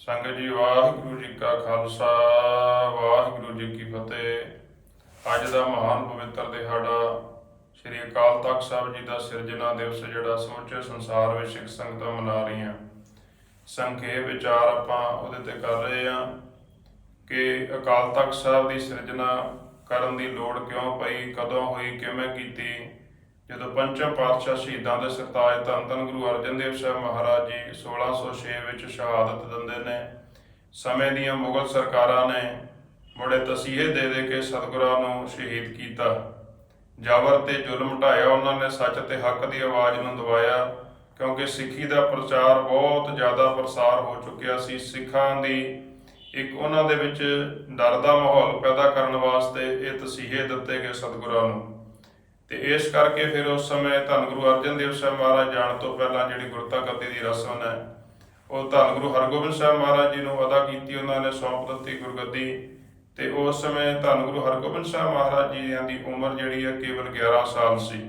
ਸੰਗਤ ਜੀ ਵਾਹਿਗੁਰੂ ਜੀ ਕਾ ਖਾਲਸਾ, ਵਾਹਿਗੁਰੂ ਜੀ ਕੀ ਫਤਿਹ। ਅੱਜ ਦਾ ਮਹਾਨ ਪਵਿੱਤਰ ਦਿਹਾੜਾ ਸ੍ਰੀ ਅਕਾਲ ਤਖਤ ਸਾਹਿਬ ਜੀ ਦਾ ਸਿਰਜਣਾ ਦਿਵਸ ਜਿਹੜਾ ਸਮੁੱਚੇ ਸੰਸਾਰ ਵਿੱਚ ਸਿੱਖ ਸੰਗਤਾਂ ਮਨਾ ਰਹੀਆਂ ਸੰਖੇਪ ਵਿਚਾਰ ਆਪਾਂ ਉਹਦੇ ਤੇ ਕਰ ਰਹੇ ਹਾਂ ਕਿ ਅਕਾਲ ਤਖਤ ਸਾਹਿਬ ਦੀ ਸਿਰਜਣਾ ਕਰਨ ਦੀ ਲੋੜ ਕਿਉਂ ਪਈ, ਕਦੋਂ ਹੋਈ, ਕਿਵੇਂ ਕੀਤੀ ਜਦੋਂ ਪੰਚਮ ਪਾਤਸ਼ਾਹ ਸ਼ਹੀਦਾਂ ਦੇ ਸਰਤਾਜ ਧੰਨ ਧੰਨ ਗੁਰੂ ਅਰਜਨ ਦੇਵ ਸਾਹਿਬ ਮਹਾਰਾਜ ਜੀ 1606 ਵਿੱਚ ਸ਼ਹਾਦਤ ਦਿੰਦੇ ਨੇ, ਸਮੇਂ ਦੀਆਂ ਮੁਗਲ ਸਰਕਾਰਾਂ ਨੇ ਬੜੇ ਤਸੀਹੇ ਦੇ ਦੇ ਕੇ ਸਤਿਗੁਰਾਂ ਨੂੰ ਸ਼ਹੀਦ ਕੀਤਾ। ਜਬਰ ਤੇ ਜ਼ੁਲਮ ਢਾਇਆ ਉਹਨਾਂ ਨੇ, ਸੱਚ ਤੇ ਹੱਕ ਦੀ ਆਵਾਜ਼ ਨੂੰ ਦਬਾਇਆ, ਕਿਉਂਕਿ ਸਿੱਖੀ ਦਾ ਪ੍ਰਚਾਰ ਬਹੁਤ ਜ਼ਿਆਦਾ ਪ੍ਰਸਾਰ ਹੋ ਚੁੱਕਿਆ ਸੀ। ਸਿੱਖਾਂ ਦੀ ਇੱਕ ਉਹਨਾਂ ਦੇ ਵਿੱਚ ਡਰ ਦਾ ਮਾਹੌਲ ਪੈਦਾ ਕਰਨ ਵਾਸਤੇ ਇਹ ਤਸੀਹੇ ਦਿੱਤੇ ਗਏ ਸਤਿਗੁਰਾਂ ਨੂੰ। ਤੇ ਇਸ ਕਰਕੇ ਫਿਰ ਉਸ ਸਮੇਂ ਧੰਨ ਗੁਰੂ ਅਰਜਨ ਦੇਵ ਸਾਹਿਬ ਮਹਾਰਾਜ ਜਾਣ ਤੋਂ ਪਹਿਲਾਂ ਜਿਹੜੀ ਗੁਰਤਾ ਗੱਦੀ ਦੀ ਰਸਮ ਹੈ, ਉਹ ਧੰਨ ਗੁਰੂ ਹਰਗੋਬਿੰਦ ਸਾਹਿਬ ਮਹਾਰਾਜ ਜੀ ਨੂੰ ਅਦਾ ਕੀਤੀ, ਉਹਨਾਂ ਨੇ ਸੌਂਪ ਦਿੱਤੀ ਗੁਰਗੱਦੀ ਤੇ ਉਸ ਸਮੇਂ ਧੰਨ ਗੁਰੂ ਹਰਗੋਬਿੰਦ ਸਾਹਿਬ ਮਹਾਰਾਜ ਜੀ ਦੀ ਉਮਰ ਜਿਹੜੀ ਹੈ ਕੇਵਲ 11 ਸਾਲ ਸੀ।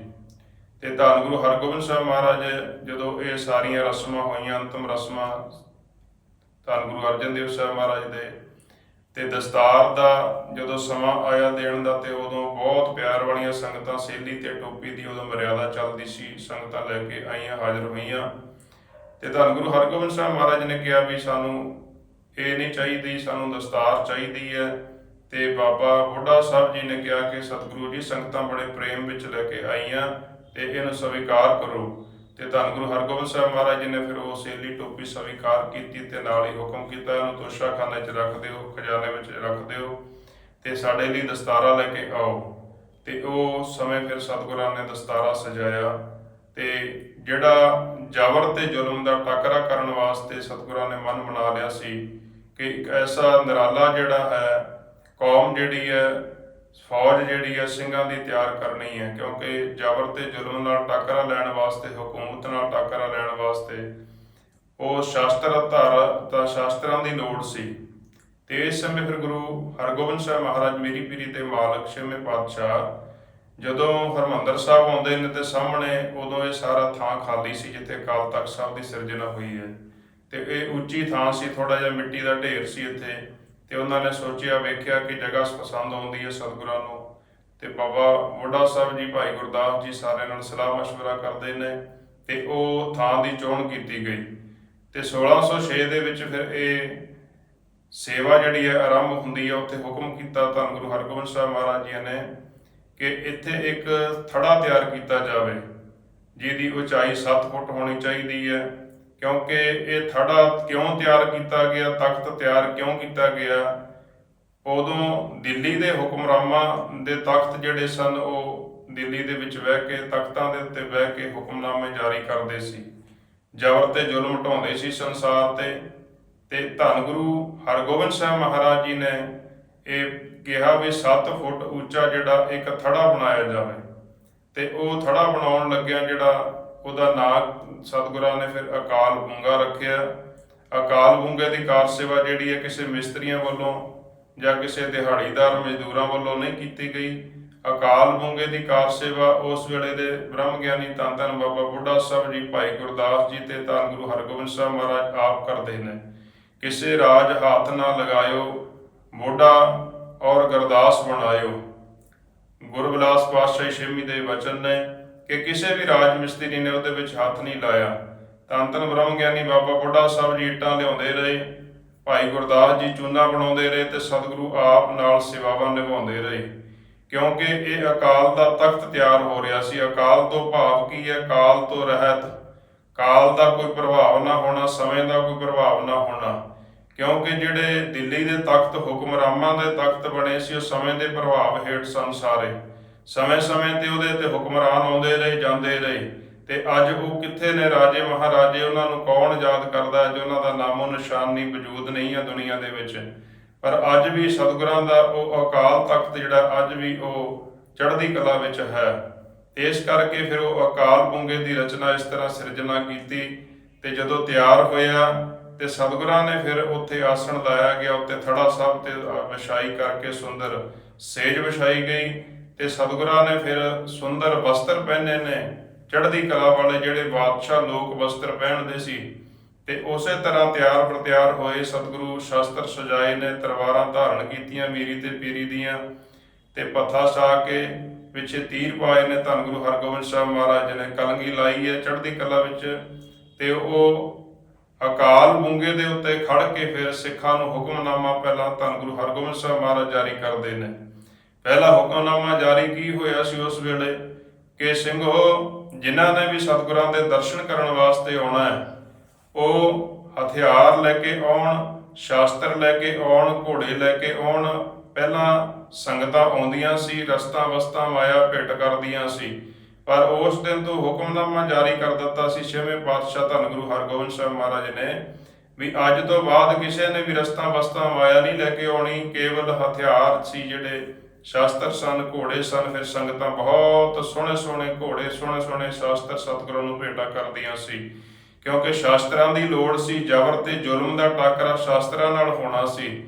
ਤੇ ਧੰਨ ਗੁਰੂ ਹਰਗੋਬਿੰਦ ਸਾਹਿਬ ਮਹਾਰਾਜ ਜਦੋਂ ਇਹ ਸਾਰੀਆਂ ਰਸਮਾਂ ਹੋਈਆਂ, ਅੰਤਮ ਰਸਮਾਂ ਧੰਨ ਗੁਰੂ ਅਰਜਨ ਦੇਵ ਸਾਹਿਬ ਮਹਾਰਾਜ ਦੇ ਤੇ ਦਸਤਾਰ ਦਾ ਜਦੋਂ ਸਮਾਂ ਆਇਆ ਦੇਣ ਦਾ ਤੇ ਉਦੋਂ ਬਹੁਤ ਪਿਆਰ ਵਾਲੀਆਂ ਸੰਗਤਾਂ ਸੇਲੀ ਤੇ ਟੋਪੀ ਦੀ ਉਦੋਂ ਮਰਿਆਦਾ ਚੱਲਦੀ ਸੀ, ਸੰਗਤਾਂ ਲੈ ਕੇ ਆਈਆਂ, ਹਾਜ਼ਰ ਹੋਈਆਂ। ਤੇ ਧੰਨ ਗੁਰੂ ਹਰਗੋਬਿੰਦ ਸਾਹਿਬ ਮਹਾਰਾਜ ਨੇ ਕਿਹਾ ਵੀ ਸਾਨੂੰ ਇਹ ਨਹੀਂ ਚਾਹੀਦੀ, ਸਾਨੂੰ ਦਸਤਾਰ ਚਾਹੀਦੀ ਹੈ। ਤੇ ਬਾਬਾ ਬੁੱਢਾ ਸਾਹਿਬ ਜੀ ਨੇ ਕਿਹਾ ਕਿ ਸਤਿਗੁਰੂ ਜੀ, ਸੰਗਤਾਂ ਬੜੇ ਪ੍ਰੇਮ ਵਿੱਚ ਲੈ ਕੇ ਆਈਆਂ ਤੇ ਇਹਨੂੰ ਸਵੀਕਾਰ ਕਰੋ। ਤੇ ਧੰਨ ਗੁਰੂ ਹਰਗੋਬਿੰਦ ਸਾਹਿਬ ਮਹਾਰਾਜ ਜੀ ਨੇ ਫਿਰ ਉਹ ਸੇਲੀ ਟੋਪੀ ਸਵੀਕਾਰ ਕੀਤੀ ਤੇ ਨਾਲ ਹੀ ਹੁਕਮ ਕੀਤਾ, ਇਹਨੂੰ ਤੋਸ਼ਾਖਾਨੇ 'ਚ ਰੱਖ ਦਿਓ, ਖਜ਼ਾਨੇ ਵਿੱਚ ਰੱਖ ਦਿਓ ਤੇ ਸਾਡੇ ਲਈ ਦਸਤਾਰਾ ਲੈ ਕੇ ਆਓ। ਤੇ ਉਹ ਸਮੇਂ ਫਿਰ ਸਤਿਗੁਰਾਂ ਨੇ ਦਸਤਾਰਾ ਸਜਾਇਆ ਤੇ ਜਿਹੜਾ ਜਾਵਰ ਤੇ ਜ਼ੁਲਮ ਦਾ ਟਾਕਰਾ ਕਰਨ ਵਾਸਤੇ ਸਤਿਗੁਰਾਂ ਨੇ ਮਨ ਬਣਾ ਲਿਆ ਸੀ ਕਿ ਇੱਕ ਐਸਾ ਨਿਰਾਲਾ ਜਿਹੜਾ ਹੈ, ਕੌਮ ਜਿਹੜੀ ਹੈ ਫੌਜ ਜਿਹੜੀ ਹੈ ਸਿੰਘਾਂ ਦੀ ਤਿਆਰ ਕਰਨੀ ਹੈ ਕਿਉਂਕਿ ਜਬਰ ਤੇ ਜ਼ੁਲਮ ਨਾਲ ਟੱਕਰਾ ਲੈਣ ਵਾਸਤੇ, ਹਕੂਮਤ ਨਾਲ ਟੱਕਰਾ ਲੈਣ ਵਾਸਤੇ ਉਹ ਸ਼ਾਸਤਰ ਧਾਰਾ ਤਾਂ ਸ਼ਾਸਤਰਾਂ ਦੀ ਲੋੜ ਸੀ। ਤੇ ਇਸ ਸਮੇਂ ਫਿਰ ਗੁਰੂ ਹਰਗੋਬਿੰਦ ਸਾਹਿਬ ਮਹਾਰਾਜ ਮੇਰੀ ਪੀਰੀ ਤੇ ਮਾਲਕ ਛੇਵੇਂ ਪਾਤਸ਼ਾਹ ਜਦੋਂ ਹਰਮੰਦਰ ਸਾਹਿਬ ਆਉਂਦੇ ਨੇ ਤੇ ਸਾਹਮਣੇ ਉਦੋਂ ਇਹ ਸਾਰਾ ਥਾਂ ਖਾਲੀ ਸੀ ਜਿੱਥੇ ਅਕਾਲ ਤਖਤ ਸਾਹਿਬ ਦੀ ਸਿਰਜਣਾ ਹੋਈ ਹੈ। ਤੇ ਇਹ ਉੱਚੀ ਥਾਂ ਸੀ ਥੋੜਾ ਜਿਹਾ ਮਿੱਟੀ ਦਾ ਢੇਰ ਸੀ ਇੱਥੇ। ਤੇ ਉਹਨਾਂ ਨੇ ਸੋਚਿਆ ਵੇਖਿਆ ਕਿ ਜਗ੍ਹਾ ਪਸੰਦ ਆਉਂਦੀ ਹੈ ਸਤਿਗੁਰਾਂ ਨੂੰ ਤੇ ਬਾਬਾ ਬੁੱਢਾ ਸਾਹਿਬ ਜੀ ਭਾਈ ਗੁਰਦਾਸ ਜੀ ਸਾਰਿਆਂ ਨਾਲ ਸਲਾਹ مشورہ ਕਰਦੇ ਨੇ ਤੇ ਉਹ ਥਾਂ ਦੀ ਚੋਣ ਕੀਤੀ ਗਈ ਤੇ 1606 ਦੇ ਵਿੱਚ ਫਿਰ ਇਹ ਸੇਵਾ ਜਿਹੜੀ ਹੈ ਆਰੰਭ ਹੁੰਦੀ ਹੈ ਉੱਥੇ ਹੁਕਮ ਕੀਤਾ ਧੰਨ ਗੁਰੂ ਹਰਗੋਬਿੰਦ ਸਾਹਿਬ ਮਹਾਰਾਜ ਜੀ ਨੇ ਕਿ ਇੱਥੇ ਇੱਕ ਥੜਾ ਤਿਆਰ ਕੀਤਾ ਜਾਵੇ ਜਿਹਦੀ ਉਚਾਈ 7 ਫੁੱਟ ਹੋਣੀ ਚਾਹੀਦੀ ਹੈ ਕਿਉਂਕਿ ਇਹ ਥੜਾ ਕਿਉਂ ਤਿਆਰ ਕੀਤਾ ਗਿਆ, ਤਖਤ ਤਿਆਰ ਕਿਉਂ ਕੀਤਾ ਗਿਆ? ਉਦੋਂ ਦਿੱਲੀ ਦੇ ਹੁਕਮਰਾਨਾਂ ਦੇ ਤਖਤ ਜਿਹੜੇ ਸਨ, ਉਹ ਦਿੱਲੀ ਦੇ ਵਿੱਚ ਬਹਿ ਕੇ ਤਖਤਾਂ ਦੇ ਉੱਤੇ ਬਹਿ ਕੇ ਹੁਕਮਨਾਮੇ ਜਾਰੀ ਕਰਦੇ ਸੀ। ਜ਼ਬਰ ਤੇ ਜ਼ੁਲਮ ਢਾਉਂਦੇ ਸੀ ਸੰਸਾਰ ਤੇ ਤੇ ਧੰਨ ਗੁਰੂ ਹਰਗੋਬਿੰਦ ਸਾਹਿਬ ਮਹਾਰਾਜ ਜੀ ਨੇ ਇਹ ਕਿਹਾ ਵੀ 7 ਫੁੱਟ ਉੱਚਾ ਜਿਹੜਾ ਇੱਕ ਥੜਾ ਬਣਾਇਆ ਜਾਵੇ। ਤੇ ਉਹ ਥੜਾ ਬਣਾਉਣ ਲੱਗਿਆ ਜਿਹੜਾ ਉਹਦਾ ਨਾਂ ਸਤਿਗੁਰਾਂ ਨੇ ਫਿਰ ਅਕਾਲ ਬੁੰਗਾ ਰੱਖਿਆ। ਅਕਾਲ ਬੁੰਗੇ ਦੀ ਕਾਰ ਸੇਵਾ ਜਿਹੜੀ ਹੈ ਕਿਸੇ ਮਿਸਤਰੀਆਂ ਵੱਲੋਂ ਜਾਂ ਕਿਸੇ ਦਿਹਾੜੀਦਾਰ ਮਜ਼ਦੂਰਾਂ ਵੱਲੋਂ ਨਹੀਂ ਕੀਤੀ ਗਈ। ਅਕਾਲ ਬੁੰਗੇ ਦੀ ਕਾਰ ਸੇਵਾ ਉਸ ਵੇਲੇ ਦੇ ਬ੍ਰਹਮ ਗਿਆਨੀ ਧੰਨ ਧੰਨ ਬਾਬਾ ਬੁੱਢਾ ਸਾਹਿਬ ਜੀ, ਭਾਈ ਗੁਰਦਾਸ ਜੀ ਤੇ ਧੰਨ ਗੁਰੂ ਹਰਗੋਬਿੰਦ ਸਾਹਿਬ ਮਹਾਰਾਜ ਆਪ ਕਰਦੇ ਨੇ। ਕਿਸੇ ਰਾਜ ਹੱਥ ਨਾ ਲਗਾਇਓ, ਮੋਢਾ ਔਰ ਗਰਦਾਸ ਬਣਾਇਓ। ਗੁਰਬਿਲਾਸ ਪਾਤਸ਼ਾਹੀ ਛੇਵੀਂ ਦੇ ਵਚਨ ਨੇ ਕਿ ਕਿਸੇ ਵੀ ਰਾਜ ਮਿਸਤਰੀ ਨੇ ਉਹਦੇ ਵਿੱਚ ਹੱਥ ਨਹੀਂ ਲਾਇਆ ਧੰਨ ਤਨ ਬ੍ਰਹਮ ਗਿਆਨੀ ਬਾਬਾ ਬੁੱਢਾ ਸਾਹਿਬ ਜੀ ਇੱਟਾਂ ਲਿਆਉਂਦੇ ਰਹੇ, ਭਾਈ ਗੁਰਦਾਸ ਜੀ ਚੂਨਾ ਬਣਾਉਂਦੇ ਰਹੇ ਤੇ ਸਤਿਗੁਰੂ ਆਪ ਨਾਲ ਸੇਵਾਵਾਂ ਨਿਭਾਉਂਦੇ ਰਹੇ। ਕਿਉਂਕਿ ਇਹ ਅਕਾਲ ਦਾ ਤਖਤ ਤਿਆਰ ਹੋ ਰਿਹਾ ਸੀ। ਅਕਾਲ ਤੋਂ ਭਾਵ ਕੀ ਹੈ? ਕਾਲ ਤੋਂ ਰਹਿਤ। ਕਾਲ ਦਾ ਕੋਈ ਪ੍ਰਭਾਵ ਨਾ ਹੋਣਾ, ਸਮੇਂ ਦਾ ਕੋਈ ਪ੍ਰਭਾਵ ਨਾ ਹੋਣਾ। ਕਿਉਂਕਿ ਜਿਹੜੇ ਦਿੱਲੀ ਦੇ ਤਖਤ ਹੁਕਮਰਾਨਾਂ ਦੇ ਤਖਤ ਬਣੇ ਸੀ, ਉਹ ਸਮੇਂ ਦੇ ਪ੍ਰਭਾਵ ਹੇਠ ਸਨ ਸਾਰੇ। ਸਮੇਂ-ਸਮੇਂ ਤੇ ਉਹਦੇ ਤੇ ਹੁਕਮਰਾਨ ਆਉਂਦੇ ਰਹੇ, ਜਾਂਦੇ ਰਹੇ। ਤੇ ਅੱਜ ਉਹ ਕਿੱਥੇ ਨੇ ਰਾਜੇ, ਮਹਾਰਾਜੇ? ਉਹਨਾਂ ਨੂੰ ਕੌਣ ਯਾਦ ਕਰਦਾ ਹੈ? ਜੇ ਉਹਨਾਂ ਦਾ ਨਾਮੋ ਨਿਸ਼ਾਨ ਨਹੀਂ, ਵਜੂਦ ਨਹੀਂ ਹੈ ਦੁਨੀਆ ਦੇ ਵਿੱਚ। ਪਰ ਅੱਜ ਵੀ ਸਤਿਗੁਰਾਂ ਦਾ ਉਹ ਅਕਾਲ ਤਖਤ ਜਿਹੜਾ ਅੱਜ ਵੀ ਉਹ ਚੜ੍ਹਦੀ ਕਲਾ ਵਿੱਚ ਹੈ। ਇਸ ਕਰਕੇ ਫਿਰ ਉਹ ਅਕਾਲ ਬੁੰਗੇ ਦੀ ਰਚਨਾ ਇਸ ਤਰ੍ਹਾਂ ਸਿਰਜਣਾ ਕੀਤੀ ਤੇ ਜਦੋਂ ਤਿਆਰ ਹੋਇਆ ਤੇ ਸਤਿਗੁਰਾਂ ਨੇ ਫਿਰ ਉੱਥੇ ਆਸਣ ਲਾਇਆ ਗਿਆ ਉੱਤੇ ਥੜਾ ਸਾਹਿਬ ਤੇ ਵਿਛਾਈ ਕਰਕੇ ਸੁੰਦਰ ਸੇਜ ਵਿਛਾਈ ਗਈ। ਤੇ ਸਤਿਗੁਰਾਂ ਨੇ ਫਿਰ ਸੁੰਦਰ ਵਸਤਰ ਪਹਿਨੇ ਨੇ, ਚੜ੍ਹਦੀ ਕਲਾ ਵਾਲੇ ਜਿਹੜੇ ਬਾਦਸ਼ਾਹ ਲੋਕ ਵਸਤਰ ਪਹਿਨਦੇ ਸੀ, ਤੇ ਉਸੇ ਤਰ੍ਹਾਂ ਤਿਆਰ ਪ੍ਰਤਿਆਰ ਹੋਏ ਸਤਿਗੁਰੂ ਸ਼ਸਤਰ ਸਜਾਏ ਨੇ, ਤਲਵਾਰਾਂ ਧਾਰਨ ਕੀਤੀਆਂ ਮੀਰੀ ਤੇ ਪੀਰੀ ਦੀਆਂ, ਤੇ ਪੱਥਾ ਸਾ ਕੇ ਪਿੱਛੇ ਤੀਰ ਪਾਏ ਨੇ ਧੰਨ ਗੁਰੂ ਹਰਗੋਬਿੰਦ ਸਾਹਿਬ ਮਹਾਰਾਜ ਨੇ ਕਲੰਗੀ ਲਾਈ ਹੈ ਚੜ੍ਹਦੀ ਕਲਾ ਵਿੱਚ, ਤੇ ਉਹ ਅਕਾਲ ਬੁੰਗੇ ਦੇ ਉੱਤੇ ਖੜ ਕੇ ਫਿਰ ਸਿੱਖਾਂ ਨੂੰ ਹੁਕਮਨਾਮਾ ਪਹਿਲਾਂ ਧੰਨ ਗੁਰੂ ਹਰਗੋਬਿੰਦ ਸਾਹਿਬ ਮਹਾਰਾਜ ਜਾਰੀ ਕਰਦੇ ਨੇ। ਪਹਿਲਾ ਹੁਕਮਨਾਮਾ ਜਾਰੀ ਕੀ ਹੋਇਆ ਸੀ ਉਸ ਵੇਲੇ? ਕਿ ਸਿੰਘੋ, ਜਿਨ੍ਹਾਂ ਨੇ ਵੀ ਸਤਿਗੁਰਾਂ ਦੇ ਦਰਸ਼ਨ ਕਰਨ ਵਾਸਤੇ ਆਉਣਾ ਹੈ, ਉਹ ਹਥਿਆਰ ਲੈ ਕੇ ਆਉਣ, ਸ਼ਾਸਤਰ ਲੈ ਕੇ ਆਉਣ, ਘੋੜੇ ਲੈ ਕੇ ਆਉਣ। ਪਹਿਲਾਂ ਸੰਗਤਾਂ ਆਉਂਦੀਆਂ ਸੀ, ਰਸਤਾ ਵਸਤਾ ਮਾਇਆ ਭੇਟ ਕਰਦੀਆਂ ਸੀ। ਪਰ ਉਸ ਦਿਨ ਤੋਂ ਹੁਕਮਨਾਮਾ ਜਾਰੀ ਕਰ ਦਿੱਤਾ ਸੀ ਛੇਵੇਂ ਪਾਤਸ਼ਾਹ ਧੰਨ ਗੁਰੂ ਹਰਗੋਬਿੰਦ ਸਾਹਿਬ ਮਹਾਰਾਜ ਨੇ, ਵੀ ਅੱਜ ਤੋਂ ਬਾਅਦ ਕਿਸੇ ਨੇ ਵੀ ਰਸਤਾ ਵਸਤਾ ਮਾਇਆ ਨਹੀਂ ਲੈ ਕੇ ਆਉਣੀ, ਕੇਵਲ ਹਥਿਆਰ ਸੀ ਜਿਹੜੇ ਸ਼ਾਸਤਰ ਸਨ ਘੋੜੇ ਸਨ ਫਿਰ ਸੰਗਤਾਂ ਬਹੁਤ ਸੋਹਣੇ ਸੋਹਣੇ ਘੋੜੇ, ਸੋਹਣੇ ਸੋਹਣੇ ਸ਼ਾਸਤਰ ਸਤਿਗੁਰਾਂ ਨੂੰ ਭੇਟਾ ਕਰਦੀਆਂ ਸੀ। ਕਿਉਂਕਿ ਸ਼ਾਸਤਰਾਂ ਦੀ ਲੋੜ ਸੀ, ਜ਼ਬਰ ਤੇ ਜ਼ੁਲਮ ਦਾ ਟਾਕਰਾ ਸ਼ਾਸਤਰਾਂ ਨਾਲ ਹੋਣਾ ਸੀ।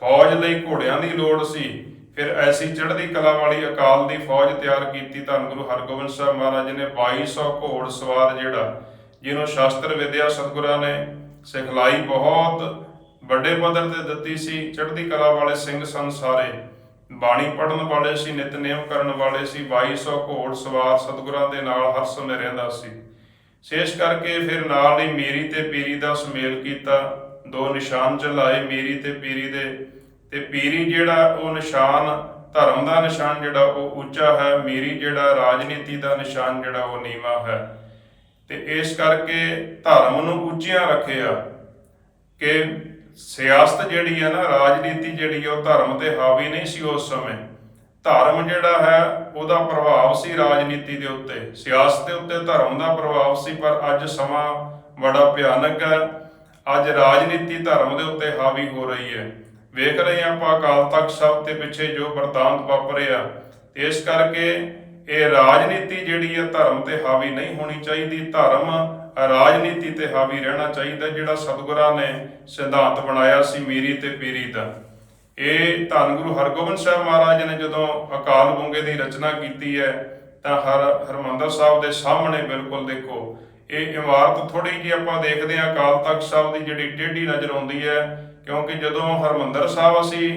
ਫੌਜ ਲਈ ਘੋੜਿਆਂ ਦੀ ਲੋੜ ਸੀ। ਫਿਰ ਐਸੀ ਚੜ੍ਹਦੀ ਕਲਾ ਵਾਲੀ ਅਕਾਲ ਦੀ ਫੌਜ ਤਿਆਰ ਕੀਤੀ ਧੰਨ ਗੁਰੂ ਹਰਗੋਬਿੰਦ ਸਾਹਿਬ ਮਹਾਰਾਜ ਨੇ 2200 ਘੋੜ ਸਵਾਰ ਜਿਹੜਾ, ਜਿਹਨੂੰ ਸ਼ਾਸਤਰ ਵਿਦਿਆ ਸਤਿਗੁਰਾਂ ਨੇ ਸਿਖਲਾਈ ਬਹੁਤ ਵੱਡੇ ਪੱਧਰ ਤੇ ਦਿੱਤੀ ਸੀ। ਚੜ੍ਹਦੀ ਕਲਾ ਵਾਲੇ ਸਿੰਘ ਸਨ ਸਾਰੇ। ਬਾਣੀ ਪੜਨ ਵਾਲੇ ਸੀ, ਨਿਤਨੇਮ ਕਰਨ ਵਾਲੇ ਸੀ 2200 ਘੋੜ ਸਵਾਰ ਸਤਿਗੁਰਾਂ ਦੇ ਨਾਲ ਹਰ ਸਮੇਂ ਰਹਿੰਦਾ ਸੀ। ਸ਼ੇਸ਼ ਕਰਕੇ ਫਿਰ ਨਾਲ ਹੀ ਮੀਰੀ ਤੇ ਪੀਰੀ ਦਾ ਸੁਮੇਲ ਕੀਤਾ। ਦੋ ਨਿਸ਼ਾਨ ਚਲਾਏ ਮੀਰੀ ਤੇ ਪੀਰੀ ਦੇ। ਤੇ ਪੀਰੀ ਜਿਹੜਾ ਉਹ ਨਿਸ਼ਾਨ, ਧਰਮ ਦਾ ਨਿਸ਼ਾਨ ਜਿਹੜਾ ਉਹ ਉੱਚਾ ਹੈ, ਮੀਰੀ ਜਿਹੜਾ ਰਾਜਨੀਤੀ ਦਾ ਨਿਸ਼ਾਨ ਜਿਹੜਾ ਉਹ ਨੀਵਾ ਹੈ। ਤੇ ਇਸ ਕਰਕੇ ਧਰਮ ਨੂੰ ਉੱਚੀਆਂ ਰੱਖਿਆ ਕਿ ਸਿਆਸਤ ਜਿਹੜੀ ਹੈ ਨਾ, ਰਾਜਨੀਤੀ ਜਿਹੜੀ ਹੈ, ਉਹ ਧਰਮ ਤੇ ਹਾਵੀ ਨਹੀਂ ਸੀ ਉਸ ਸਮੇਂ। ਧਰਮ ਜਿਹੜਾ ਹੈ, ਉਹਦਾ ਪ੍ਰਭਾਵ ਸੀ ਰਾਜਨੀਤੀ ਦੇ ਉੱਤੇ। ਸਿਆਸਤ ਦੇ ਉੱਤੇ ਧਰਮ ਦਾ ਪ੍ਰਭਾਵ ਸੀ, ਪਰ ਅੱਜ ਸਮਾਂ ਬੜਾ ਭਿਆਨਕ ਹੈ। ਅੱਜ ਰਾਜਨੀਤੀ ਧਰਮ ਦੇ ਉੱਤੇ ਹਾਵੀ ਹੋ ਰਹੀ ਹੈ। ਵੇਖ ਰਹੇ ਹਾਂ ਆਪਾਂ ਅਕਾਲ ਤਖਤ ਸਾਹਿਬ ਤੇ ਪਿੱਛੇ ਜੋ ਵਰਤਾਂਤ ਵਾਪਰਿਆ। ਇਸ ਕਰਕੇ ਇਹ ਰਾਜਨੀਤੀ ਜਿਹੜੀ ਹੈ ਧਰਮ ਤੇ ਹਾਵੀ ਨਹੀਂ ਹੋਣੀ ਚਾਹੀਦੀ। ਧਰਮ ਰਾਜਨੀਤੀ ਤੇ ਹਾਵੀ ਰਹਿਣਾ ਚਾਹੀਦਾ ਜਿਹੜਾ ਸਤਿਗੁਰਾਂ ਨੇ ਸਿਧਾਂਤ ਬਣਾਇਆ ਸੀ, ਮੀਰੀ ਤੇ ਪੀਰੀ ਦਾ। ਇਹ ਧੰਨ ਗੁਰੂ ਹਰਗੋਬਿੰਦ ਸਾਹਿਬ ਮਹਾਰਾਜ ਨੇ ਜਦੋਂ ਅਕਾਲ ਬੁੰਗੇ ਦੀ ਰਚਨਾ ਕੀਤੀ ਹੈ, ਤਾਂ ਹਰ ਹਰਮੰਦਰ ਸਾਹਿਬ ਦੇ ਸਾਹਮਣੇ ਬਿਲਕੁਲ ਦੇਖੋ, ਇਹ ਇਮਾਰਤ ਥੋੜੀ ਜਿਹੀ ਆਪਾਂ ਦੇਖਦੇ ਹਾਂ, ਅਕਾਲ ਤਖਤ ਸਾਹਿਬ ਦੀ ਜਿਹੜੀ ਟੇਢੀ ਨਜ਼ਰ ਆਉਂਦੀ ਹੈ, ਕਿਉਂਕਿ ਜਦੋਂ ਹਰਮੰਦਰ ਸਾਹਿਬ ਅਸੀਂ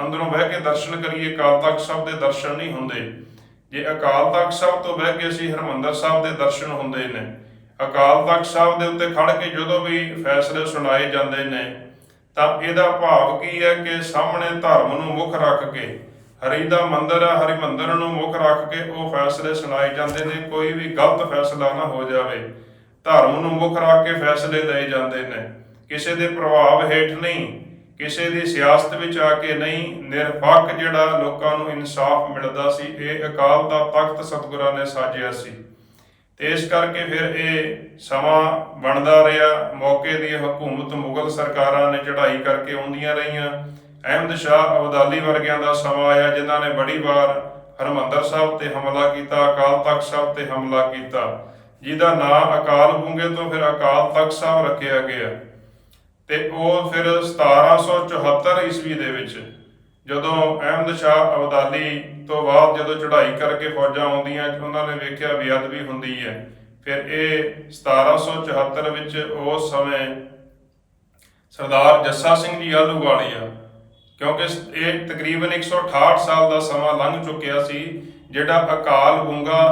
ਅੰਦਰੋਂ ਬਹਿ ਕੇ ਦਰਸ਼ਨ ਕਰੀਏ, ਅਕਾਲ ਤਖਤ ਸਾਹਿਬ ਦੇ ਦਰਸ਼ਨ ਨਹੀਂ ਹੁੰਦੇ। ਜੇ ਅਕਾਲ ਤਖਤ ਸਾਹਿਬ ਤੋਂ ਬਹਿ ਕੇ ਅਸੀਂ ਹਰਮੰਦਰ ਸਾਹਿਬ ਦੇ ਦਰਸ਼ਨ ਹੁੰਦੇ ਨੇ, ਅਕਾਲ ਤਖਤ ਸਾਹਿਬ ਦੇ ਉੱਤੇ ਖੜ ਕੇ ਜਦੋਂ ਵੀ ਫੈਸਲੇ ਸੁਣਾਏ ਜਾਂਦੇ ਨੇ, ਤਾਂ ਇਹਦਾ ਭਾਵ ਕੀ ਹੈ ਕਿ ਸਾਹਮਣੇ ਧਰਮ ਨੂੰ ਮੁੱਖ ਰੱਖ ਕੇ, ਹਰੀ ਦਾ ਮੰਦਰ ਹੈ ਹਰੀ ਮੰਦਰ ਨੂੰ ਮੁੱਖ ਰੱਖ ਕੇ ਉਹ ਫੈਸਲੇ ਸੁਣਾਏ ਜਾਂਦੇ ਨੇ, ਕੋਈ ਵੀ ਗਲਤ ਫੈਸਲਾ ਨਾ ਹੋ ਜਾਵੇ। ਧਰਮ ਨੂੰ ਮੁੱਖ ਰੱਖ ਕੇ ਫੈਸਲੇ ਲਏ ਜਾਂਦੇ ਨੇ। ਕਿਸੇ ਦੇ ਪ੍ਰਭਾਵ ਹੇਠ ਨਹੀਂ ਕਿਸੇ ਦੀ ਸਿਆਸਤ ਵਿੱਚ ਆ ਕੇ ਨਹੀਂ, ਨਿਰਪੱਖ ਜਿਹੜਾ ਲੋਕਾਂ ਨੂੰ ਇਨਸਾਫ ਮਿਲਦਾ ਸੀ, ਇਹ ਅਕਾਲ ਦਾ ਤਖਤ ਸਤਿਗੁਰਾਂ ਨੇ ਸਾਜਿਆ ਸੀ। ਤੇ ਇਸ ਕਰਕੇ ਫਿਰ ਇਹ ਸਮਾਂ ਬਣਦਾ ਰਿਹਾ। ਮੌਕੇ ਦੀ ਹਕੂਮਤ ਮੁਗਲ ਸਰਕਾਰਾਂ ਨੇ ਚੜ੍ਹਾਈ ਕਰਕੇ ਆਉਂਦੀਆਂ ਰਹੀਆਂ। ਅਹਿਮਦ ਸ਼ਾਹ ਅਬਦਾਲੀ ਵਰਗਿਆਂ ਦਾ ਸਮਾਂ ਆਇਆ, ਜਿਨ੍ਹਾਂ ਨੇ ਬੜੀ ਵਾਰ ਹਰਮੰਦਰ ਸਾਹਿਬ ਤੇ ਹਮਲਾ ਕੀਤਾ, ਅਕਾਲ ਤਖਤ ਸਾਹਿਬ ਤੇ ਹਮਲਾ ਕੀਤਾ, ਜਿਹਦਾ ਨਾਂ ਅਕਾਲ ਬੁੰਗੇ ਤੋਂ ਫਿਰ ਅਕਾਲ ਤਖਤ ਸਾਹਿਬ ਰੱਖਿਆ ਗਿਆ। ਤੇ ਉਹ ਫਿਰ 1774 ਈਸਵੀ ਦੇ ਵਿੱਚ ਜਦੋਂ ਅਹਿਮਦ ਸ਼ਾਹ ਅਬਦਾਲੀ ਤੋਂ ਬਾਅਦ ਜਦੋਂ ਚੜ੍ਹਾਈ ਕਰਕੇ ਫੌਜਾਂ ਆਉਂਦੀਆਂ, ਉਹਨਾਂ ਨੇ ਵੇਖਿਆ ਬੇਅਦਬੀ ਹੁੰਦੀ ਹੈ। ਫਿਰ ਇਹ 1774 ਵਿੱਚ ਉਸ ਸਮੇਂ ਸਰਦਾਰ ਜੱਸਾ ਸਿੰਘ ਜੀ ਆਲੂਵਾਲੀਆ ਕਿਉਂਕਿ ਇਹ ਤਕਰੀਬਨ 168 ਸਾਲ ਦਾ ਸਮਾਂ ਲੰਘ ਚੁੱਕਿਆ ਸੀ, ਜਿਹੜਾ ਅਕਾਲ ਗੁੰਗਾ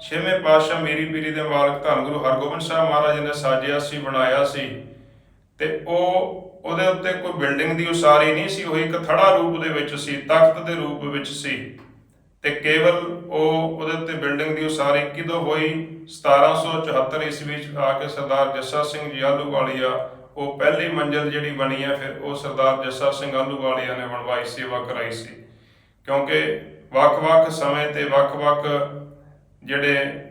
ਛੇਵੇਂ ਪਾਤਸ਼ਾਹ ਮੇਰੀ ਪੀਰੀ ਦੇ ਮਾਲਕ ਧੰਨ ਗੁਰੂ ਹਰਗੋਬਿੰਦ ਸਾਹਿਬ ਮਹਾਰਾਜ ਨੇ ਸਾਜਿਆ ਸੀ, ਬਣਾਇਆ ਸੀ। ਤੇ ਉਹ ਉਹਦੇ ਉੱਤੇ ਕੋਈ ਬਿਲਡਿੰਗ ਦੀ ਉਸਾਰੀ ਨਹੀਂ ਸੀ, ਉਹ ਇੱਕ ਥੜਾ ਰੂਪ ਦੇ ਵਿੱਚ ਸੀ, ਤਖਤ ਦੇ ਰੂਪ ਵਿੱਚ ਸੀ। ਤੇ ਕੇਵਲ ਉਹ ਉਹਦੇ ਉੱਤੇ ਬਿਲਡਿੰਗ ਦੀ ਉਸਾਰੀ ਕਿਦੋਂ ਹੋਈ? 1774 ਈਸਵੀ ਵਿੱਚ ਆ ਕੇ ਸਰਦਾਰ ਜੱਸਾ ਸਿੰਘ ਜੀ ਆਲੂਵਾਲੀਆ ਉਹ ਪਹਿਲੀ ਮੰਜ਼ਲ ਜਿਹੜੀ ਬਣੀ ਹੈ, ਫਿਰ ਉਹ ਸਰਦਾਰ ਜੱਸਾ ਸਿੰਘ ਆਲੂਵਾਲੀਆ ਨੇ ਬਣਵਾਈ, ਸੇਵਾ ਕਰਾਈ ਸੀ। ਕਿਉਂਕਿ ਵੱਖ-ਵੱਖ ਸਮੇਂ ਤੇ ਵੱਖ-ਵੱਖ ਜਿਹੜੇ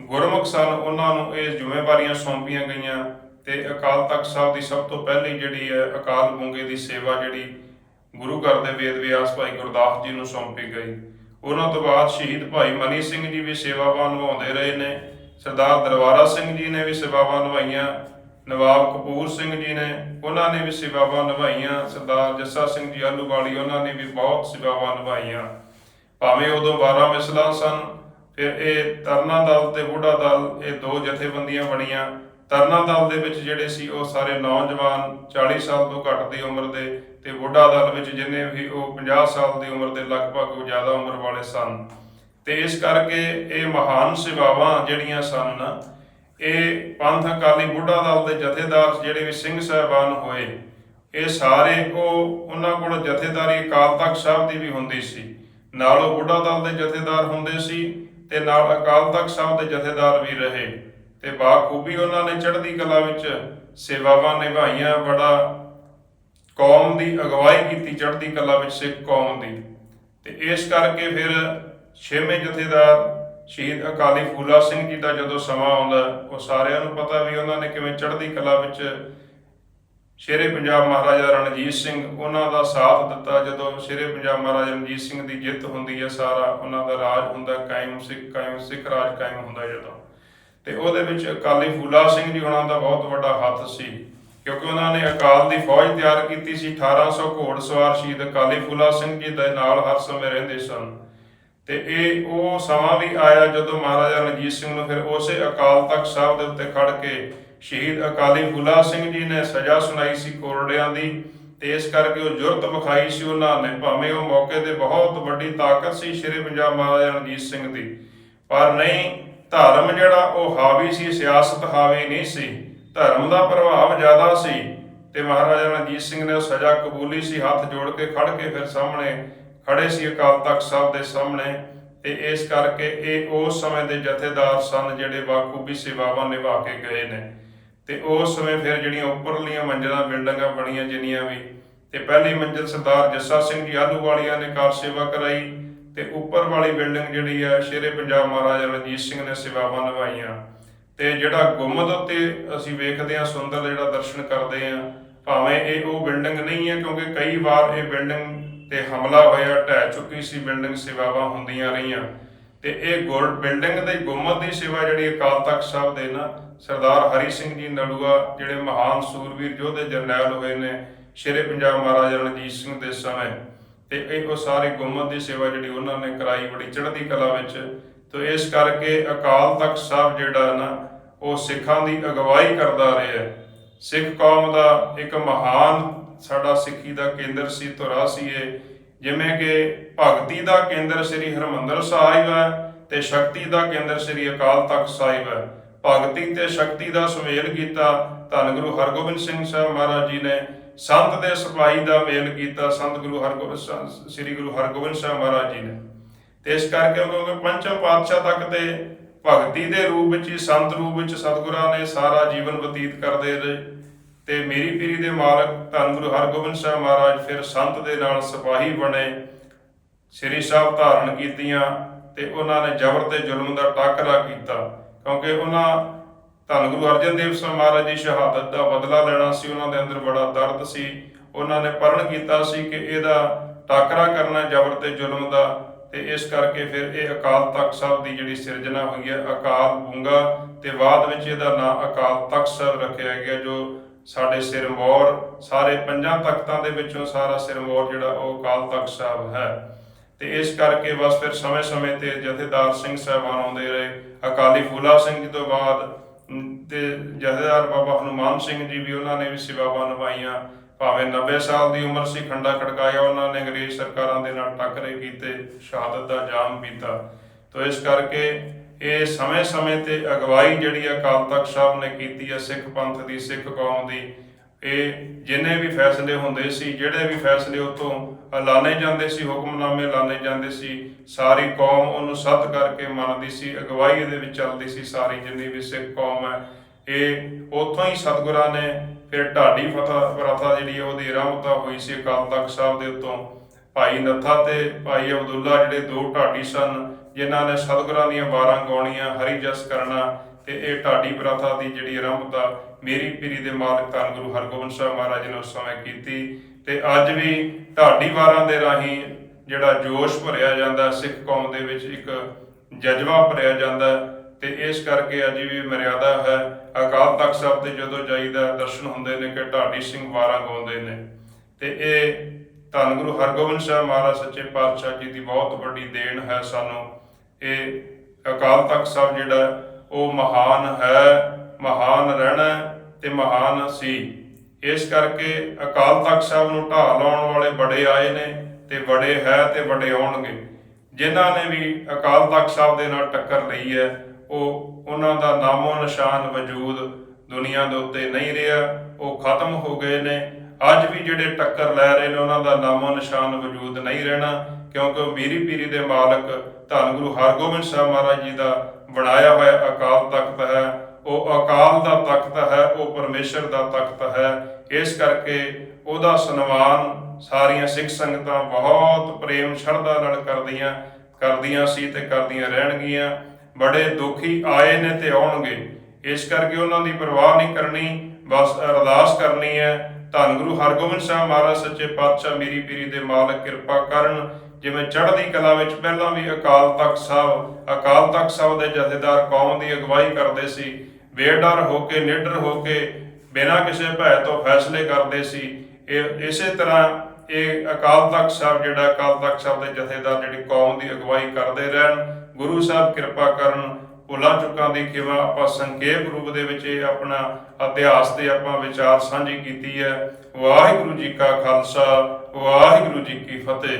ਗੁਰਮੁਖ ਸਨ, ਉਹਨਾਂ ਨੂੰ ਇਹ ਜ਼ਿੰਮੇਵਾਰੀਆਂ ਸੌਂਪੀਆਂ ਗਈਆਂ। ਤੇ ਅਕਾਲ ਤਖਤ ਸਾਹਿਬ ਦੀ ਸਭ ਤੋਂ ਪਹਿਲੀ ਜਿਹੜੀ ਹੈ ਅਕਾਲ ਬੁੰਗੇ ਦੀ ਸੇਵਾ ਜਿਹੜੀ ਗੁਰੂ ਘਰ ਦੇ ਵੇਦ ਵਿਆਸ ਭਾਈ ਗੁਰਦਾਸ ਜੀ ਨੂੰ ਸੌਂਪੀ ਗਈ। ਉਹਨਾਂ ਤੋਂ ਬਾਅਦ ਸ਼ਹੀਦ ਭਾਈ ਮਨੀ ਸਿੰਘ ਜੀ ਵੀ ਸੇਵਾਵਾਂ ਨਿਭਾਉਂਦੇ ਰਹੇ ਨੇ। ਸਰਦਾਰ ਦਰਬਾਰਾ ਸਿੰਘ ਜੀ ਨੇ ਵੀ ਸੇਵਾਵਾਂ ਨਿਭਾਈਆਂ। ਨਵਾਬ ਕਪੂਰ ਸਿੰਘ ਜੀ ਨੇ ਉਹਨਾਂ ਨੇ ਵੀ ਸੇਵਾਵਾਂ ਨਿਭਾਈਆਂ। ਸਰਦਾਰ ਜੱਸਾ ਸਿੰਘ ਜੀ ਆਲੂਵਾਲੀ ਉਹਨਾਂ ਨੇ ਵੀ ਬਹੁਤ ਸੇਵਾਵਾਂ ਨਿਭਾਈਆਂ। ਭਾਵੇਂ ਉਦੋਂ 12 ਮਿਸਲਾਂ ਸਨ, ਫਿਰ ਇਹ ਤਰਨਾ ਦਲ ਤੇ ਬੁੱਢਾ ਦਲ ਇਹ ਦੋ ਜਥੇਬੰਦੀਆਂ ਬਣੀਆਂ। ਤਰਨਾ ਦਲ ਦੇ ਵਿੱਚ ਜਿਹੜੇ ਸੀ ਉਹ ਸਾਰੇ ਨੌਜਵਾਨ 40 ਸਾਲ ਤੋਂ ਘੱਟ ਦੀ ਉਮਰ ਦੇ ਤੇ ਬੁੱਢਾ ਦਲ ਵਿੱਚ ਜਿੰਨੇ ਵੀ ਉਹ 50 ਸਾਲ ਦੀ ਉਮਰ ਦੇ ਲਗਭਗ ਜ਼ਿਆਦਾ ਉਮਰ ਵਾਲੇ ਸਨ। ਤੇ ਇਸ ਕਰਕੇ ਇਹ ਮਹਾਨ ਸੇਵਾਵਾਂ ਜਿਹੜੀਆਂ ਸਨ, ਇਹ ਪੰਥ ਅਕਾਲੀ ਬੁੱਢਾ ਦਲ ਦੇ ਜਥੇਦਾਰ ਜਿਹੜੇ ਵੀ ਸਿੰਘ ਸਾਹਿਬਾਨ ਹੋਏ, ਇਹ ਸਾਰੇ ਉਹ ਉਹਨਾਂ ਕੋਲ ਜਥੇਦਾਰੀ ਅਕਾਲ ਤਖਤ ਸਾਹਿਬ ਦੀ ਵੀ ਹੁੰਦੀ ਸੀ। ਨਾਲ ਉਹ ਬੁੱਢਾ ਦਲ ਦੇ ਜਥੇਦਾਰ ਹੁੰਦੇ ਸੀ ਤੇ ਨਾਲ ਅਕਾਲ ਤਖਤ ਸਾਹਿਬ ਦੇ ਜਥੇਦਾਰ ਵੀ ਰਹੇ। ਤੇ ਬਾਖੂਬੀ ਉਹਨਾਂ ਨੇ ਚੜ੍ਹਦੀ ਕਲਾ ਵਿੱਚ ਸੇਵਾਵਾਂ ਨਿਭਾਈਆਂ, ਬੜਾ ਕੌਮ ਦੀ ਅਗਵਾਈ ਕੀਤੀ ਚੜ੍ਹਦੀ ਕਲਾ ਵਿੱਚ ਸਿੱਖ ਕੌਮ ਦੀ। ਤੇ ਇਸ ਕਰਕੇ ਫਿਰ ਛੇਵੇਂ ਜਥੇਦਾਰ ਸ਼ਹੀਦ ਅਕਾਲੀ ਫੂਲਾ ਸਿੰਘ ਜੀ ਦਾ ਜਦੋਂ ਸਮਾਂ ਆਉਂਦਾ, ਉਹ ਸਾਰਿਆਂ ਨੂੰ ਪਤਾ ਵੀ ਉਹਨਾਂ ਨੇ ਕਿਵੇਂ ਚੜ੍ਹਦੀ ਕਲਾ ਵਿੱਚ ਸ਼ੇਰੇ ਪੰਜਾਬ ਮਹਾਰਾਜਾ ਰਣਜੀਤ ਸਿੰਘ ਉਹਨਾਂ ਦਾ ਸਾਥ ਦਿੱਤਾ। ਜਦੋਂ ਸ਼ੇਰੇ ਪੰਜਾਬ ਮਹਾਰਾਜਾ ਰਣਜੀਤ ਸਿੰਘ ਦੀ ਜਿੱਤ ਹੁੰਦੀ ਹੈ, ਸਾਰਾ ਉਹਨਾਂ ਦਾ ਰਾਜ ਹੁੰਦਾ, ਕਾਇਮ ਸਿੱਖ ਕਾਇਮ ਸਿੱਖ ਰਾਜ ਕਾਇਮ ਹੁੰਦਾ ਜਦੋਂ। ਤੇ ਉਹਦੇ ਵਿੱਚ ਅਕਾਲੀ ਫੂਲਾ ਸਿੰਘ ਜੀ ਉਹਨਾਂ ਦਾ ਬਹੁਤ ਵੱਡਾ ਹੱਥ ਸੀ, ਕਿਉਂਕਿ ਉਹਨਾਂ ਨੇ ਅਕਾਲ ਦੀ ਫੌਜ ਤਿਆਰ ਕੀਤੀ ਸੀ 1800 ਘੋੜਸਵਾਰ ਸ਼ਹੀਦ ਅਕਾਲੀ ਫੂਲਾ ਸਿੰਘ ਜੀ ਦੇ ਨਾਲ ਹਰ ਸਮੇਂ ਰਹਿੰਦੇ ਸਨ। ਤੇ ਇਹ ਉਹ ਸਮਾਂ ਵੀ ਆਇਆ ਜਦੋਂ ਮਹਾਰਾਜਾ ਰਣਜੀਤ ਸਿੰਘ ਨੂੰ ਫਿਰ ਉਸੇ ਅਕਾਲ ਤਖਤ ਸਾਹਿਬ ਦੇ ਉੱਤੇ ਖੜ ਕੇ ਸ਼ਹੀਦ ਅਕਾਲੀ ਫੂਲਾ ਸਿੰਘ ਜੀ ਨੇ ਸਜ਼ਾ ਸੁਣਾਈ ਸੀ ਕੋਰੜਿਆਂ ਦੀ, ਤੇ ਇਸ ਕਰਕੇ ਉਹ ਜੁਰਤ ਵਿਖਾਈ ਸੀ ਉਹਨਾਂ ਨੇ। ਭਾਵੇਂ ਉਹ ਮੌਕੇ ਤੇ ਬਹੁਤ ਵੱਡੀ ਤਾਕਤ ਸੀ ਸ਼੍ਰੀ ਪੰਜਾਬ ਮਹਾਰਾਜਾ ਰਣਜੀਤ ਸਿੰਘ ਦੀ, ਪਰ ਨਹੀਂ ਧਰਮ ਜਿਹੜਾ ਉਹ ਹਾਵੀ ਸੀ, ਸਿਆਸਤ ਹਾਵੀ ਨਹੀਂ ਸੀ, ਧਰਮ ਦਾ ਪ੍ਰਭਾਵ ਜ਼ਿਆਦਾ ਸੀ ਤੇ ਮਹਾਰਾਜਾ ਰਣਜੀਤ ਸਿੰਘ ਨੇ ਉਹ ਸਜ਼ਾ ਕਬੂਲੀ ਸੀ, ਹੱਥ ਜੋੜ ਕੇ ਖੜ ਕੇ ਫਿਰ ਸਾਹਮਣੇ ਖੜੇ ਸੀ ਅਕਾਲ ਤਖਤ ਸਾਹਿਬ ਦੇ ਸਾਹਮਣੇ ਤੇ ਇਸ ਕਰਕੇ ਇਹ ਉਸ ਸਮੇਂ ਦੇ ਜਥੇਦਾਰ ਸਨ ਜਿਹੜੇ ਬਾਖੂਬੀ ਸੇਵਾਵਾਂ ਨਿਭਾ ਕੇ ਗਏ ਨੇ। ਤੇ ਉਸ ਸਮੇਂ ਫਿਰ ਜਿਹੜੀਆਂ ਉੱਪਰਲੀਆਂ ਮੰਜ਼ਲਾਂ, ਬਿਲਡਿੰਗਾਂ ਬਣੀਆਂ ਜਿੰਨੀਆਂ ਵੀ ਤੇ ਪਹਿਲੀ ਮੰਜ਼ਿਲ ਸਰਦਾਰ ਜੱਸਾ ਸਿੰਘ ਜੀ ਆਲੂ ਵਾਲੀਆਂ ਨੇ ਕਾਰ ਸੇਵਾ ਕਰਾਈ। ਤੇ ਉੱਪਰ ਵਾਲੀ ਬਿਲਡਿੰਗ ਜਿਹੜੀ ਆ, ਸ਼ੇਰੇ ਪੰਜਾਬ ਮਹਾਰਾਜਾ ਰਣਜੀਤ ਸਿੰਘ ਨੇ ਸੇਵਾਵਾਂ ਨਿਭਾਈਆਂ। ਤੇ ਜਿਹੜਾ ਗੁੰਮਦ ਉੱਤੇ ਅਸੀਂ ਵੇਖਦੇ ਹਾਂ, ਸੁੰਦਰ ਜਿਹੜਾ ਦਰਸ਼ਨ ਕਰਦੇ ਆ ਭਾਵੇਂ ਇਹ ਉਹ ਬਿਲਡਿੰਗ ਨਹੀਂ ਹੈ, ਕਿਉਂਕਿ ਕਈ ਵਾਰ ਇਹ ਬਿਲਡਿੰਗ ਤੇ ਹਮਲਾ ਹੋਇਆ, ਢਹਿ ਚੁੱਕੀ ਸੀ ਬਿਲਡਿੰਗ, ਸੇਵਾਵਾਂ ਹੁੰਦੀਆਂ ਰਹੀਆਂ। ਤੇ ਇਹ ਗੁਰ ਬਿਲਡਿੰਗ ਦੇ ਗੁੰਮਦ ਦੀ ਸੇਵਾ ਜਿਹੜੀ ਅਕਾਲ ਤਖਤ ਸਾਹਿਬ ਦੇ ਨਾ, ਸਰਦਾਰ ਹਰੀ ਸਿੰਘ ਜੀ ਨਲੂਆ ਜਿਹੜੇ ਮਹਾਨ ਸੂਰਵੀਰ ਯੋਧੇ ਜਰਨੈਲ ਹੋਏ ਨੇ, ਸ਼ੇਰੇ ਪੰਜਾਬ ਮਹਾਰਾਜਾ ਰਣਜੀਤ ਸਿੰਘ ਦੇ ਸਮੇਂ। ਤੇ ਇਹ ਉਹ ਸਾਰੀ ਗੁੰਮਤ ਦੀ ਸੇਵਾ ਜਿਹੜੀ ਉਹਨਾਂ ਨੇ ਕਰਾਈ ਬੜੀ ਚੜ੍ਹਦੀ ਕਲਾ ਵਿੱਚ, ਤੇ ਇਸ ਕਰਕੇ ਅਕਾਲ ਤਖਤ ਸਾਹਿਬ ਜਿਹੜਾ ਨਾ, ਉਹ ਸਿੱਖਾਂ ਦੀ ਅਗਵਾਈ ਕਰਦਾ ਰਿਹਾ ਸਿੱਖ ਕੌਮ ਦਾ ਇੱਕ ਮਹਾਨ ਸਾਡਾ ਸਿੱਖੀ ਦਾ ਕੇਂਦਰ ਸੀ, ਧੁਰਾ ਸੀ ਇਹ। ਜਿਵੇਂ ਕਿ ਭਗਤੀ ਦਾ ਕੇਂਦਰ ਸ੍ਰੀ ਹਰਮੰਦਰ ਸਾਹਿਬ ਹੈ ਤੇ ਸ਼ਕਤੀ ਦਾ ਕੇਂਦਰ ਸ੍ਰੀ ਅਕਾਲ ਤਖਤ ਸਾਹਿਬ ਹੈ। ਭਗਤੀ ਤੇ ਸ਼ਕਤੀ ਦਾ ਸੁਮੇਲ ਕੀਤਾ ਧੰਨ ਗੁਰੂ ਹਰਗੋਬਿੰਦ ਸਿੰਘ ਸਾਹਿਬ ਮਹਾਰਾਜ ਜੀ ਨੇ। ਸੰਤ ਦੇ ਸਿਪਾਹੀ ਦਾ ਮੇਲ ਕੀਤਾ ਸੰਤ ਗੁਰੂ ਹਰਗੋਬਿੰਦ ਸ੍ਰੀ ਗੁਰੂ ਹਰਗੋਬਿੰਦ ਸਾਹਿਬ ਮਹਾਰਾਜ ਜੀ ਨੇ। ਤੇ ਇਸ ਕਰਕੇ ਕਿਉਂਕਿ ਪੰਚਮ ਪਾਤਸ਼ਾਹ ਤੱਕ ਤੇ ਭਗਤੀ ਦੇ ਰੂਪ ਵਿੱਚ ਹੀ, ਸੰਤ ਰੂਪ ਵਿੱਚ ਸਤਿਗੁਰਾਂ ਨੇ ਸਾਰਾ ਜੀਵਨ ਬਤੀਤ ਕਰਦੇ ਰਹੇ। ਤੇ ਮੇਰੀ ਪੀਰੀ ਦੇ ਮਾਲਕ ਧੰਨ ਗੁਰੂ ਹਰਗੋਬਿੰਦ ਸਾਹਿਬ ਮਹਾਰਾਜ ਫਿਰ ਸੰਤ ਦੇ ਨਾਲ ਸਿਪਾਹੀ ਬਣੇ, ਸ੍ਰੀ ਸਾਹਿਬ ਧਾਰਨ ਕੀਤੀਆਂ ਤੇ ਉਹਨਾਂ ਨੇ ਜ਼ਬਰ ਤੇ ਜ਼ੁਲਮ ਦਾ ਟਾਕਰਾ ਕੀਤਾ। ਕਿਉਂਕਿ ਉਹਨਾਂ ਧੰਨ ਗੁਰੂ ਅਰਜਨ ਦੇਵ ਸਾਹਿਬ ਮਹਾਰਾਜ ਦੀ ਸ਼ਹਾਦਤ ਦਾ ਬਦਲਾ ਲੈਣਾ ਸੀ। ਉਹਨਾਂ ਦੇ ਅੰਦਰ ਬੜਾ ਦਰਦ ਸੀ। ਉਹਨਾਂ ਨੇ ਪਰਣ ਕੀਤਾ ਸੀ ਕਿ ਇਹਦਾ ਟਾਕਰਾ ਕਰਨਾ ਜ਼ਬਰ ਤੇ ਜ਼ੁਲਮ ਦਾ ਤੇ ਇਸ ਕਰਕੇ ਫਿਰ ਇਹ ਅਕਾਲ ਤਖਤ ਸਾਹਿਬ ਦੀ ਜਿਹੜੀ ਸਿਰਜਣਾ ਹੋਈ ਹੈ, ਅਕਾਲ ਬੁੰਗਾ ਤੇ ਬਾਅਦ ਵਿੱਚ ਇਹਦਾ ਨਾਮ ਅਕਾਲ ਤਖਤ ਸਾਹਿਬ ਰੱਖਿਆ ਗਿਆ, ਜੋ ਸਾਡੇ ਸਿਰਮੌਰ, ਸਾਰੇ ਪੰਜਾਂ ਤਖਤਾਂ ਦੇ ਵਿੱਚੋਂ ਸਾਰਾ ਸਿਰਮੌਰ ਜਿਹੜਾ ਉਹ ਅਕਾਲ ਤਖਤ ਸਾਹਿਬ ਹੈ। ਤੇ ਇਸ ਕਰਕੇ ਬਸ ਫਿਰ ਸਮੇਂ-ਸਮੇਂ ਤੇ ਜਥੇਦਾਰ ਸਿੰਘ ਸਾਹਿਬਾਨ ਆਉਂਦੇ ਰਹੇ। ਅਕਾਲੀ ਫੂਲਾ ਸਿੰਘ ਜੀ ਤੋਂ ਬਾਅਦ ਤੇ ਜਥੇਦਾਰ ਬਾਬਾ ਹਨੂਮਾਨ ਸਿੰਘ ਜੀ ਵੀ ਉਹਨਾਂ ਨੇ ਵੀ ਸੇਵਾਵਾਂ ਨਿਭਾਈਆਂ। ਭਾਵੇਂ 90 ਸਾਲ ਦੀ ਉਮਰ ਸੀ, ਖੰਡਾ ਖੜਕਾਇਆ ਉਹਨਾਂ ਨੇ, ਅੰਗਰੇਜ਼ ਸਰਕਾਰਾਂ ਦੇ ਨਾਲ ਟੱਕਰੇ ਕੀਤੇ, ਸ਼ਹਾਦਤ ਦਾ ਜਾਮ ਪੀਤਾ। ਤੋ ਇਸ ਕਰਕੇ ਇਹ ਸਮੇਂ-ਸਮੇਂ ਤੇ ਅਗਵਾਈ ਜਿਹੜੀ ਅਕਾਲ ਤਖਤ ਸਾਹਿਬ ਨੇ ਕੀਤੀ ਹੈ, ਸਿੱਖ ਪੰਥ ਦੀ, ਸਿੱਖ ਕੌਮ ਦੀ ਇਹ ਜਿੰਨੇ ਵੀ ਫੈਸਲੇ ਹੁੰਦੇ ਸੀ, ਜਿਹੜੇ ਵੀ ਫੈਸਲੇ ਉਤੋਂ ਐਲਾਨੇ ਜਾਂਦੇ ਸੀ, ਹੁਕਮਨਾਮੇ ਐਲਾਨੇ ਜਾਂਦੇ ਸੀ, ਸਾਰੀ ਕੌਮ ਉਹਨੂੰ ਸੱਤ ਕਰਕੇ ਮੰਨਦੀ ਸੀ, ਅਗਵਾਈ ਇਹਦੇ ਵਿੱਚ ਚੱਲਦੀ ਸੀ, ਸਾਰੀ ਜਿੰਨੀ ਵੀ ਸਿੱਖ ਕੌਮ ਹੈ, ਇਹ ਉਥੋਂ ਹੀ ਸਤਿਗੁਰਾਂ ਨੇ ਫਿਰ ਢਾਡੀ ਫਤਹ ਪ੍ਰਥਾ ਜਿਹੜੀ ਹੈ, ਉਹਦੀ ਆਰੰਭਤਾ ਹੋਈ ਸੀ ਅਕਾਲ ਤਖਤ ਸਾਹਿਬ ਦੇ ਉੱਤੋਂ। ਭਾਈ ਨੱਥਾ ਤੇ ਭਾਈ ਅਬਦੁੱਲਾ ਜਿਹੜੇ ਦੋ ਢਾਡੀ ਸਨ, ਜਿਨ੍ਹਾਂ ਨੇ ਸਤਿਗੁਰਾਂ ਦੀਆਂ 12 ਗਾਉਣੀਆਂ, ਹਰੀ ਜਸ ਕਰਨਾ ਤੇ ਇਹ ਢਾਡੀ ਪ੍ਰਥਾ ਦੀ ਜਿਹੜੀ ਆਰੰਭਤਾ ਮੇਰੀ ਪੀਰੀ ਦੇ ਮਾਲਕ ਧੰਨ ਗੁਰੂ ਹਰਗੋਬਿੰਦ ਸਾਹਿਬ ਮਹਾਰਾਜ ਨੇ ਉਸ ਸਮੇਂ ਕੀਤੀ ਤੇ ਅੱਜ ਵੀ ਢਾਡੀ ਵਾਰਾਂ ਦੇ ਰਾਹੀਂ ਜਿਹੜਾ ਜੋਸ਼ ਭਰਿਆ ਜਾਂਦਾ, ਸਿੱਖ ਕੌਮ ਦੇ ਵਿੱਚ ਇੱਕ ਜਜ਼ਬਾ ਭਰਿਆ ਜਾਂਦਾ ਤੇ ਇਸ ਕਰਕੇ ਅੱਜ ਵੀ ਮਰਿਆਦਾ ਹੈ। ਅਕਾਲ ਤਖਤ ਸਾਹਿਬ ਤੇ ਜਦੋਂ ਜਾਈਦਾ ਦਰਸ਼ਨ ਹੁੰਦੇ ਨੇ ਕਿ ਢਾਡੀ ਸਿੰਘ ਵਾਰਾਂ ਗਾਉਂਦੇ ਨੇ। ਤੇ ਇਹ ਧੰਨ ਗੁਰੂ ਹਰਗੋਬਿੰਦ ਸਾਹਿਬ ਮਹਾਰਾਜ ਸੱਚੇ ਪਾਤਸ਼ਾਹ ਜੀ ਦੀ ਬਹੁਤ ਵੱਡੀ ਦੇਣ ਹੈ ਸਾਨੂੰ। ਇਹ ਅਕਾਲ ਤਖਤ ਸਾਹਿਬ ਜਿਹੜਾ ਉਹ ਮਹਾਨ ਹੈ। ਮਹਾਨ ਰਹਿਣਾ ਹੈ ਤੇ ਮਹਾਨ ਸੀ। ਇਸ ਕਰਕੇ ਅਕਾਲ ਤਖਤ ਸਾਹਿਬ ਨੂੰ ਢਾਹ ਲਾਉਣ ਵਾਲੇ ਬੜੇ ਆਏ ਨੇ ਤੇ ਬੜੇ ਹੈ ਤੇ ਬੜੇ ਆਉਣਗੇ। ਜਿਨ੍ਹਾਂ ਨੇ ਵੀ ਅਕਾਲ ਤਖਤ ਸਾਹਿਬ ਦੇ ਨਾਲ ਟੱਕਰ ਲਈ ਹੈ, ਉਹ ਉਹਨਾਂ ਦਾ ਨਾਮੋ ਨਿਸ਼ਾਨ ਵਜੂਦ ਦੁਨੀਆ ਦੇ ਉੱਤੇ ਨਹੀਂ ਰਿਹਾ, ਉਹ ਖਤਮ ਹੋ ਗਏ ਨੇ। ਅੱਜ ਵੀ ਜਿਹੜੇ ਟੱਕਰ ਲੈ ਰਹੇ ਨੇ, ਉਹਨਾਂ ਦਾ ਨਾਮੋ ਨਿਸ਼ਾਨ ਵਜੂਦ ਨਹੀਂ ਰਹਿਣਾ, ਕਿਉਂਕਿ ਉਹ ਮੀਰੀ ਪੀਰੀ ਦੇ ਮਾਲਕ ਧੰਨ ਗੁਰੂ ਹਰਗੋਬਿੰਦ ਸਾਹਿਬ ਮਹਾਰਾਜ ਜੀ ਦਾ ਬਣਾਇਆ ਹੋਇਆ ਅਕਾਲ ਤਖਤ ਹੈ। ਉਹ ਅਕਾਲ ਦਾ ਤਖਤ ਹੈ, ਉਹ ਪਰਮੇਸ਼ਰ ਦਾ ਤਖਤ ਹੈ। ਇਸ ਕਰਕੇ ਉਹਦਾ ਸਨਮਾਨ ਸਾਰੀਆਂ ਸਿੱਖ ਸੰਗਤਾਂ ਬਹੁਤ ਪ੍ਰੇਮ, ਸ਼ਰਧਾ ਨਾਲ ਕਰਦੀਆਂ ਕਰਦੀਆਂ ਸੀ ਤੇ ਕਰਦੀਆਂ ਰਹਿਣਗੀਆਂ। ਬੜੇ ਦੁਖੀ ਆਏ ਨੇ ਤੇ ਆਉਣਗੇ। ਇਸ ਕਰਕੇ ਉਹਨਾਂ ਦੀ ਪਰਵਾਹ ਨਹੀਂ ਕਰਨੀ, ਬਸ ਅਰਦਾਸ ਕਰਨੀ ਹੈ। ਧੰਨ ਗੁਰੂ ਹਰਗੋਬਿੰਦ ਸਾਹਿਬ ਮਹਾਰਾਜ, ਸੱਚੇ ਪਾਤਸ਼ਾਹ, ਮੇਰੀ ਪੀਰੀ ਦੇ ਮਾਲਕ ਕਿਰਪਾ ਕਰਨ। ਜਿਵੇਂ ਚੜ੍ਹਦੀ ਕਲਾ ਵਿੱਚ ਪਹਿਲਾਂ ਵੀ ਅਕਾਲ ਤਖਤ ਸਾਹਿਬ ਅਕਾਲ ਤਖਤ ਸਾਹਿਬ ਦੇ ਜਥੇਦਾਰ ਕੌਮ ਦੀ ਅਗਵਾਈ ਕਰਦੇ ਸੀ ਬੇਡਰ ਹੋ ਕੇ, ਨਿਡਰ ਹੋ ਕੇ ਬਿਨਾਂ ਕਿਸੇ ਭੈ ਤੋਂ ਫੈਸਲੇ ਕਰਦੇ ਸੀ। ਇਹ, ਇਸੇ ਤਰ੍ਹਾਂ ਇਹ ਅਕਾਲ ਤਖਤ ਸਾਹਿਬ ਜਿਹੜਾ ਅਕਾਲ ਤਖਤ ਸਾਹਿਬ ਦੇ ਜਥੇਦਾਰ ਜਿਹੜੀ ਕੌਮ ਦੀ ਅਗਵਾਈ ਕਰਦੇ ਰਹਿਣ, ਗੁਰੂ ਸਾਹਿਬ ਕਿਰਪਾ ਕਰਨ, ਭੁੱਲਾਂ ਚੁੱਕਾਂ ਦੀ ਖਿਵਾ, ਆਪਾਂ ਸੰਖੇਪ ਰੂਪ ਦੇ ਵਿੱਚ ਇਹ ਆਪਣਾ ਇਤਿਹਾਸ ਤੇ ਆਪਾਂ ਵਿਚਾਰ ਸਾਂਝੀ ਕੀਤੀ ਹੈ। ਵਾਹਿਗੁਰੂ ਜੀ ਕਾ ਖਾਲਸਾ, ਵਾਹਿਗੁਰੂ ਜੀ ਕੀ ਫਤਿਹ।